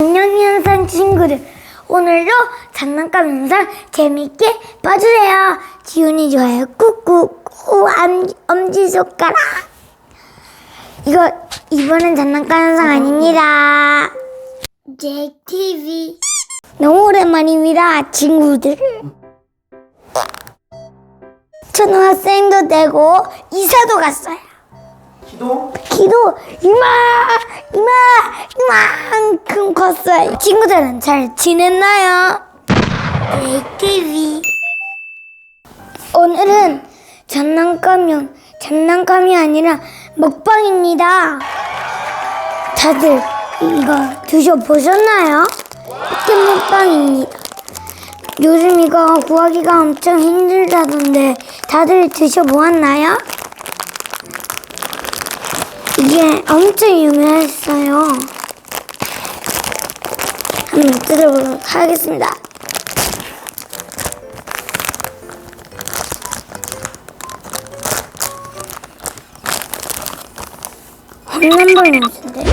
안녕 영상 친구들 오늘도 장난감 영상 재밌게 봐주세요. 지훈이 좋아요. 꾹꾹꾹 엄, 엄지손가락. 이거 이번엔 장난감 영상 아닙니다. JTV 너무 오랜만입니다 친구들. 초등학생도 되고 이사도 갔어요 기도? 키도 이마 이마 이만큼 컸어요. 친구들은 잘 지냈나요? ATV 오늘은 장난감용 장난감이 아니라 먹방입니다. 다들 이거 드셔보셨나요? 포켓 먹방입니다. 요즘 이거 구하기가 엄청 힘들다던데 다들 드셔보았나요? 이게 엄청 유명했어요. 한번 뜯어보도록 하겠습니다. 홈런볼 냄새인데?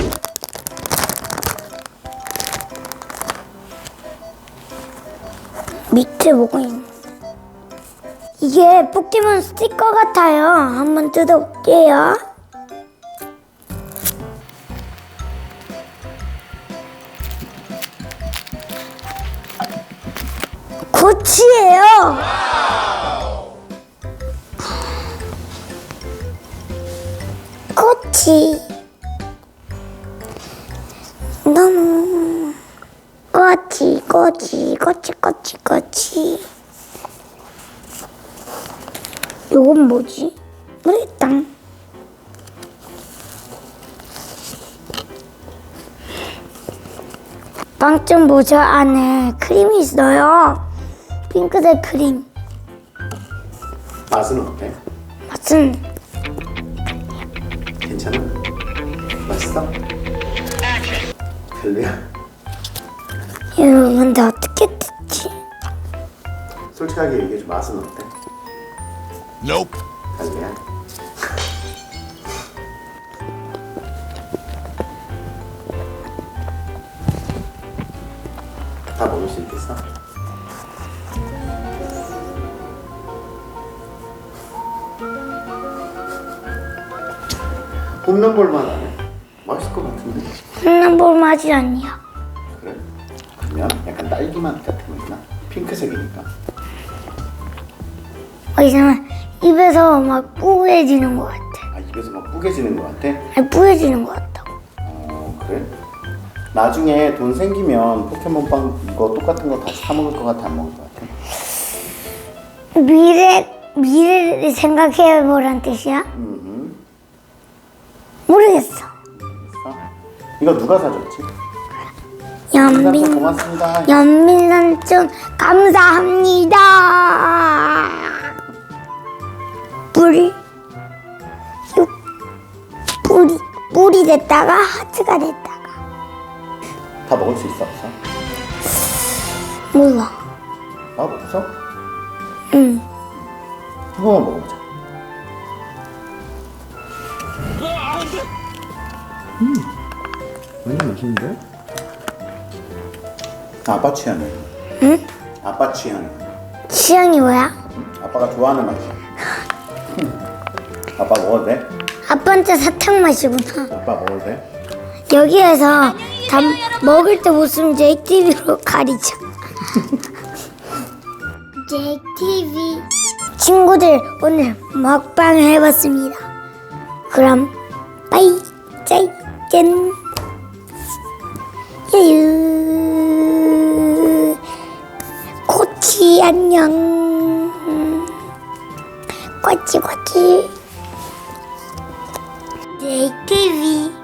밑에 뭐가 있네. 이게 포켓몬 스티커 같아요. 한번 뜯어볼게요. 고치예요. 고치. 너무 꼬치 꼬치 꼬치 꼬치 꼬치. 요건 뭐지? 모르겠다. 빵점 모자 안에 크림이 있어요. 핑크색 크림. 맛은 어때? 맛은 괜찮아? 맛있어? 별로야? 이거 근데 어떻게 뜯지? 솔직하게 얘기해줘 맛은 어때? Nope. 별로야? 다 먹을 수 있겠어? 홈런볼만 하네 맛있을 것 같은데 홈런볼 맛이 아니야. 그래? 그러면 약간 딸기 맛 같은 거 있나? 핑크색이니까 어, 이상한 입에서 막 뿌해지는 것 같아. 아 입에서 막 뿌개지는 것 같아? 아니 뿌해지는 것 같다고. 어 그래? 나중에 돈 생기면 포켓몬빵 이거 똑같은 거 다시 사 먹을 것 같아 안 먹을 것 같아? 미래 미래를 생각해 보란 뜻이야? 음, 모르겠어. 이거 누가 사줬지? 삼촌 연민 고맙습니다. 연민 삼촌 감사합니다. 뿌리 육 뿌리 뿌리 됐다가 하트가 됐다가 다 먹을 수 있어 없어? 몰라. 맛 없어? 응. 한 번만 먹어보자. 완전 맛있는데? 아빠 취향이야. 응? 아빠 취향이야. 취향이 뭐야? 아빠가 좋아하는 맛이야. 아빠 먹어도 돼? 아빠한테 사탕 맛이구나. 아빠 먹어도 돼? 여기에서 다 먹을 때 웃으면 JTV로 가리자. JTV 친구들 오늘 먹방 해봤습니다. 그럼 빠이 짜이 짠 유유 코치 안녕. 꼬치 꼬치. JTV